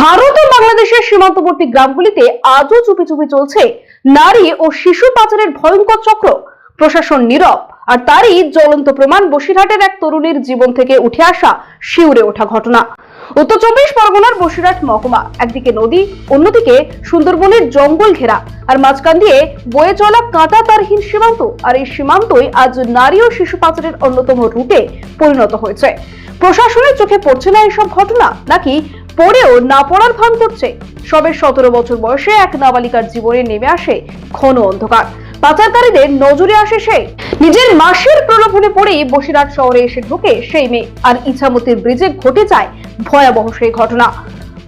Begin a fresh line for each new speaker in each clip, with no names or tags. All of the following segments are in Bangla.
ভারত ও বাংলাদেশের সীমান্তবর্তী গ্রামগুলিতে আজও চুপি চুপি চলছে নারী ও শিশু পাচারের ভয়ঙ্কর চক্র। প্রশাসন নীরব, আর তারই জ্বলন্ত প্রমাণ বসিরহাটের এক তরুণীর জীবন থেকে উঠে আসা শিউরে ওঠা ঘটনা। উত্তর চব্বিশ পরগনার বসিরহাট মহকুমা, একদিকে নদী, অন্যদিকে সুন্দরবনের জঙ্গল ঘেরা, আর মাঝখান দিয়ে বয়ে চলা কাঁটা তারহীন সীমান্ত, আর এই সীমান্তই আজ নারী ও শিশু পাচারের অন্যতম রুটে পরিণত হয়েছে। প্রশাসনের চোখে পড়ছে না এসব ঘটনা, নাকি পড়েও না পড়ার ভান করছে। সবে সতেরো বছর বয়সে এক নাবালিকার জীবনে নেমে আসে ঘন অন্ধকার। পাচারকারীদের নজরে আসে সে। নিজের মাসের প্রলোভনে পড়েই বসিরহাট শহরে এসে ঢোকে সেই মেয়ে। আর ইছামতির ব্রিজে ঘটে যায় ভয়াবহ সেই ঘটনা।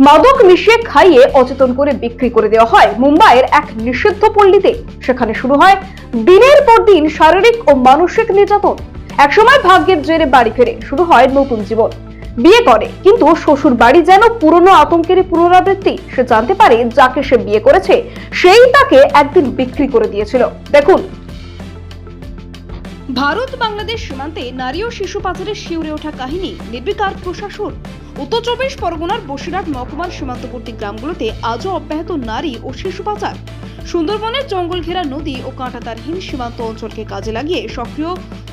মাদক মিশিয়ে খাইয়ে অচেতন করে বিক্রি করে দেওয়া হয় মুম্বাইয়ের এক নিষিদ্ধ পল্লীতে। সেখানে শুরু হয় দিনের পর দিন শারীরিক ও মানসিক নির্যাতন। একসময় ভাগ্যের জেরে বাড়ি ফেরে। শুরু হয় নতুন জীবন। বিয়ে করে। কিন্তু শ্বশুর বাড়ি যেন পুরনো আতঙ্কের পুনরাবৃত্তি, সে জানতে পারে যাকে সে বিয়ে করেছে, সেই তাকে একদিন বিক্রি করে দিয়েছিল। দেখুন। ভারত বাংলাদেশ সীমান্তে নারী ও শিশু পাচারের শিউরে ওঠা কাহিনী নির্বিকার প্রশাসন। উত্তর চব্বিশ পরগনার বসিরহাট মহকুমার সীমান্তবর্তী গ্রামগুলোতে আজও অব্যাহত নারী ও শিশু পাচার। সুন্দরবনের জঙ্গল ঘেরা নদী ও কাঁটাতারহীন সীমান্ত অঞ্চলকে কাজে লাগিয়ে সক্রিয়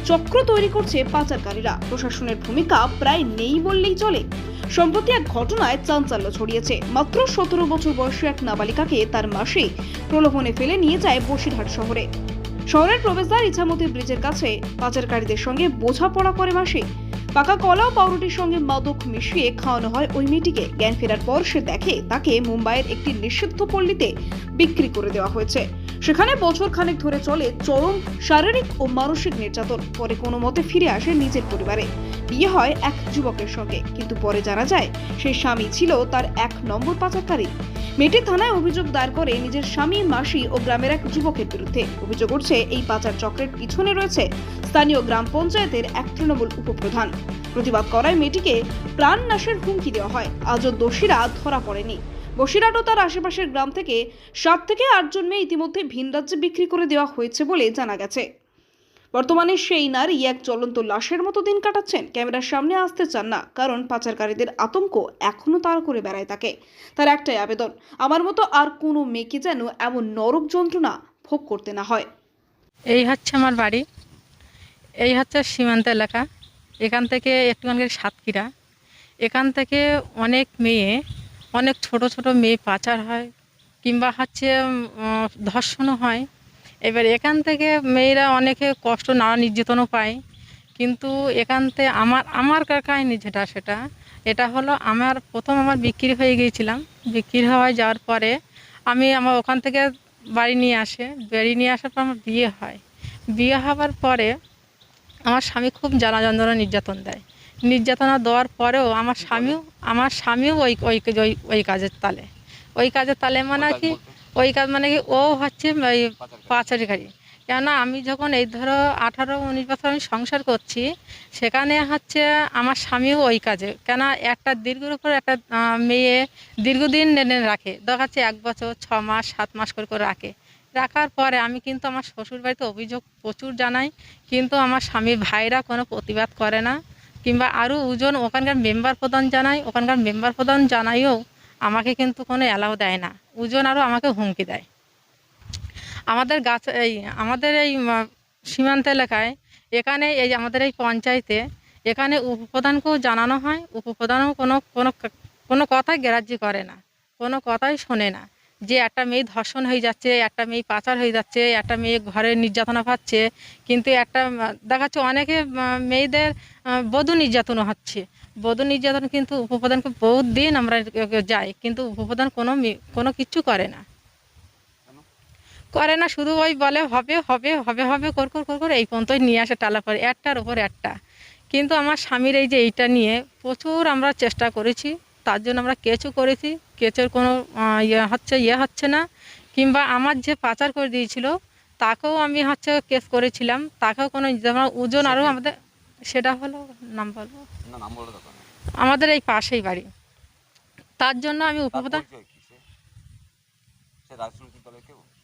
চক্র তৈরি করছে পাচারকারীরা। প্রশাসনের ভূমিকা প্রায় নেই বললেই চলে। সম্প্রতি এক ঘটনায় চাঞ্চল্য ছড়িয়েছে। মাত্র সতেরো বছর বয়সী এক নাবালিকাকে তার মাসে প্রলোভনে ফেলে নিয়ে যায় বসিরহাট শহরে। শহরের প্রবেশদ্বার ইছামতি ব্রিজের কাছে পাচারকারীদের সঙ্গে বোঝাপড়া করে মাসে। পাকা কলা ও পাউরুটির সঙ্গে মাদক মিশিয়ে খাওয়ানো হয় ওই মেয়েটিকে। জ্ঞান ফেরার পর সে দেখে তাকে মুম্বাইয়ের একটি নিষিদ্ধ পল্লীতে বিক্রি করে দেওয়া হয়েছে। সেখানে বছর খানেক ধরে চলে চরম শারীরিক ও মানসিক নির্যাতন। পরে কোনো মতে ফিরে আসে নিজের পরিবারে। বিয়ে হয় এক যুবকের সঙ্গে। কিন্তু পরে জানা যায়, সেই স্বামী ছিল তার এক নম্বর পাচারকারী। মেয়েটি থানায় অভিযোগ দায়ের করে নিজের স্বামী, মাসি ও গ্রামের এক যুবকের বিরুদ্ধে। অভিযোগ উঠছে, এই পাচার চক্রের পিছনে রয়েছে স্থানীয় গ্রাম পঞ্চায়েতের এক তৃণমূল উপপ্রধান। প্রতিবাদ করায় মেয়েটিকে প্রাণ নাশের হুমকি দেওয়া হয়। আজও দোষীরা ধরা পড়েনি। বসিরহাট ও তার আশেপাশের গ্রাম থেকে সাত থেকে আটজন মেয়ে ইতিমধ্যে ভিন রাজ্যে বিক্রি করে দেওয়া হয়েছে বলে জানা গেছে। বর্তমানে সেই নারী এক জ্বলন্ত লাশের মতো দিন কাটাচ্ছেন। ক্যামেরার সামনে আসতে চান না, কারণ পাচারকারীদের আতঙ্ক এখনও তার করে বেড়ায় তাকে। তার একটাই আবেদন, আমার মতো আর কোনো মেয়েকে যেন এমন নরক যন্ত্রণা ভোগ করতে না হয়।
এই হচ্ছে আমার বাড়ি, এই হচ্ছে সীমান্ত এলাকা। এখান থেকে একটুখানি সাতক্ষীরা। এখান থেকে অনেক মেয়ে অনেক ছোট ছোট মেয়ে পাচার হয়, কিংবা হচ্ছে ধর্ষণও হয়। এবার এখান থেকে মেয়েরা অনেকে কষ্ট, নানা নির্যাতনও পায়। কিন্তু এখান থেকে আমার আমার কাহিনি যেটা, সেটা, এটা হলো আমার প্রথম আমার বিক্রি হয়ে গিয়েছিলাম। বিক্রি হয়ে যাওয়ার পরে আমি আমার ওখান থেকে বাড়ি নিয়ে আসে। বাড়ি নিয়ে আসার পর আমার বিয়ে হয়। বিয়ে হওয়ার পরে আমার স্বামী খুব জ্বালা যন্ত্রণা নির্যাতন দেয়। নির্যাতনা দেওয়ার পরেও আমার স্বামীও আমার স্বামীও ওই ওই ওই ওই কাজের তালে। ওই কাজের তালে মানে কি? ওই কাজ মানে কি? ও হচ্ছে ওই পাচারিকারী। কেননা আমি যখন এই ধরো আঠারো উনিশ বছর আমি সংসার করছি সেখানে হচ্ছে আমার স্বামীও ওই কাজে। কেন একটা দীর্ঘর উপর একটা মেয়ে দীর্ঘদিন নেনে রাখে। দেখা যাচ্ছে এক বছর ছ মাস সাত মাস করে করে রাখে। রাখার পরে আমি কিন্তু আমার শ্বশুর বাড়িতে অভিযোগ প্রচুর জানাই কিন্তু আমার স্বামীর ভাইরা কোনো প্রতিবাদ করে না। কিংবা আরও ওজন ওখানকার মেম্বার প্রধান জানাই, ওখানকার মেম্বার প্রধান জানাইও আমাকে কিন্তু কোনো অ্যালাউ দেয় না। ওজন আরও আমাকে হুমকি দেয়। আমাদের গাছ, এই আমাদের এই সীমান্ত এলাকায় এখানে এই আমাদের এই পঞ্চায়েতে এখানে উপপ্রধানকেও জানানো হয়, উপপ্রধানও কোনো কোনো কোনো কথাই গ্রাহ্য করে না, কোনো কথাই শোনে না। যে একটা মেয়ে ধর্ষণ হয়ে যাচ্ছে একটা মেয়ে পাচার হয়ে যাচ্ছে একটা মেয়ে ঘরে নির্যাতনা পাচ্ছে কিন্তু একটা উম, দেখা যাচ্ছে অনেকে মেয়েদের বধূ নির্যাতনও হচ্ছে। বধূ নির্যাতন কিন্তু উপপ্রধানকে বহুত দিন আমরা যাই কিন্তু উপপ্রধান কোনো কোনো কিচ্ছু করে না। করে না শুধু ওই বলে হবে হবে হবে হবে কর কর কর কর এই পর্যন্তই নিয়ে আসে টালা পরে একটার ওপর একটা। কিন্তু আমার স্বামীর এই যে এইটা নিয়ে প্রচুর আমরা চেষ্টা করেছি তার জন্য আমরা কেচও করেছি কেচের কোনো ইয়ে হচ্ছে ইয়ে হচ্ছে না। কিংবা আমার যে পাচার করে দিয়েছিল তাকেও আমি হচ্ছে কেস করেছিলাম। তাকেও কোনো যেমন ওজন আরও আমাদের সেটা হলো নাম বলব। আমাদের এই পাশেই বাড়ি। তার জন্য আমি উপপ্রধান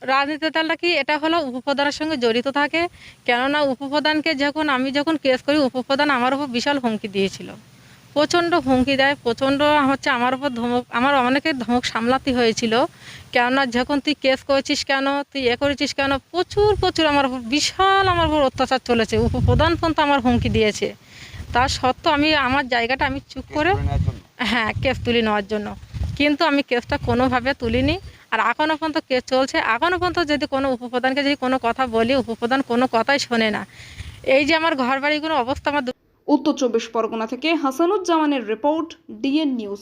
রাজনীতি দলটা কি? এটা হলো উপপ্রধানের সঙ্গে জড়িত থাকে। কেননা উপপ্রধানকে যখন আমি যখন কেস করি উপপ্রধান আমার উপর বিশাল হুমকি দিয়েছিল। প্রচণ্ড হুমকি দেয় প্রচণ্ড হচ্ছে আমার উপর ধমক আমার অনেকে ধমক সামলাতে হয়েছিল। কেননা যখন তুই কেস করেছিস কেন তুই এ করেছিস কেন প্রচুর প্রচুর আমার উপর বিশাল আমার উপর অত্যাচার চলেছে উপপ্রধান পর্যন্ত আমার হুমকি দিয়েছে। তার সত্ত্বেও আমি আমার জায়গাটা আমি চুপ করে হ্যাঁ কেস তুলে নেওয়ার জন্য। কিন্তু আমি কেসটা কোনোভাবে তুলিনি। আর এখনও পর্যন্ত কেস চলছে। এখনও পর্যন্ত যদি কোনো উপপ্রধানকে যদি কোনো কথা বলি উপপ্রধান কোনো কথাই শোনে না। এই যে আমার ঘর বাড়িগুলো অবস্থা আমার
উত্তর চব্বিশ পরগনা থেকে হাসানুজ্জামানের রিপোর্ট ডিএন নিউজ